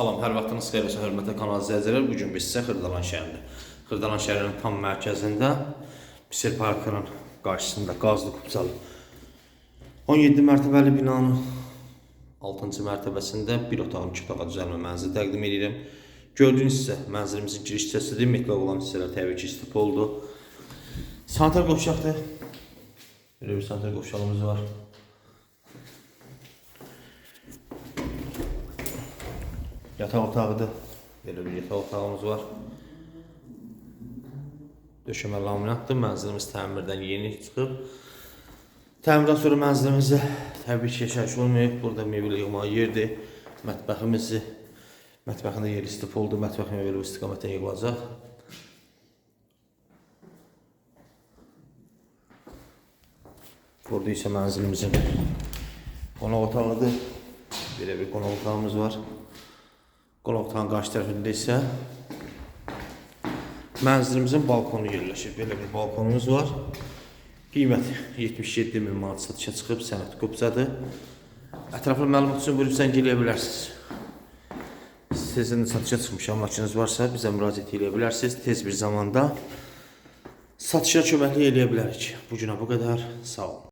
Salam, hər vaxtınız xeyir olsun, hörmətli kanal izləyicilər. Bu gün biz sizə Xırdalan şəhərində, Xırdalan şəhərinin tam mərkəzində Pisir Parkının qarşısında qazlı kupçalı 17 mərtəbəli binanın 6-cı mərtəbəsində bir otağın iki otağa düzəlmə mənzili təqdim edirəm. Gördüyünüz hissə mənzilimizin giriş hissəsidir. Metlaq olan hissələr təbii ki, istif oldu. Sanitar qovşaqdır. Belə bir sanitar qovşağımız var. Yataq otağıdır. Belə bir yataq otağımız var. Döşəmə laminatdır. Mənzilimiz təmirdən yeni çıxıb. Təmirdən sonra mənzilimizdə təbii ki, yaşayış olmayıb. Burada mebel yığmağa yerdir. Mətbəximizi mətbəxində yer istif oldu. Mətbəximə belə bu istiqamətdən yığılacaq. Burada isə mənzilimizin qonaq otağıdır. Belə bir qonaq otağımız var. Qonaq otağın qarşı tərəfində isə mənzilimizin balkonu yerləşir. Belə bir balkonumuz var. Qiyməti 77 min manat satışa çıxıb, sənəd qopcadır. Ətraflı məlumat üçün buyurub zəng eləyə bilərsiniz. Sizin satışa çıxmış əmlakınız varsa bizə müraciət eləyə bilərsiniz. Tez bir zamanda satışa köməklik eləyə bilərik. Bu günə bu qədər. Sağ olun.